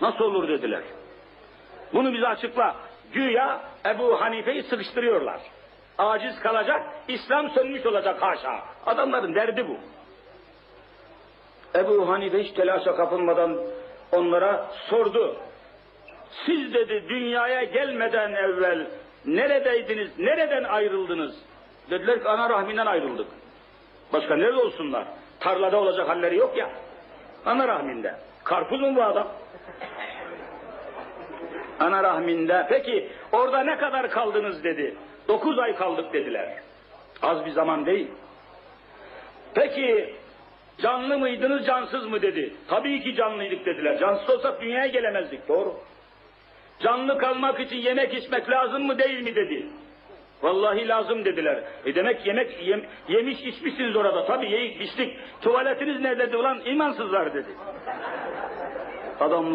Nasıl olur dediler. Bunu bize açıkla. Güya Ebu Hanife'yi sıkıştırıyorlar. Aciz kalacak, İslam sönmüş olacak haşa. Adamların derdi bu. Ebu Hanife hiç telaşa kapılmadan onlara sordu. Siz dedi dünyaya gelmeden evvel neredeydiniz, nereden ayrıldınız? Dediler ki ana rahminden ayrıldık. Başka nerede olsunlar? Tarlada olacak halleri yok ya. Ana rahminde. Karpuz mu bu adam? Ana rahminde. Peki orada ne kadar kaldınız dedi. Dokuz ay kaldık dediler. Az bir zaman değil. Peki canlı mıydınız cansız mı dedi. Tabii ki canlıydık dediler. Cansız olsak dünyaya gelemezdik doğru. Canlı kalmak için yemek içmek lazım mı değil mi dedi. Vallahi lazım dediler. E demek yemek yem, yemiş içmişsiniz orada. Tabii yiyip içtik. Tuvaletiniz nerede ulan imansızlar dedi. Adam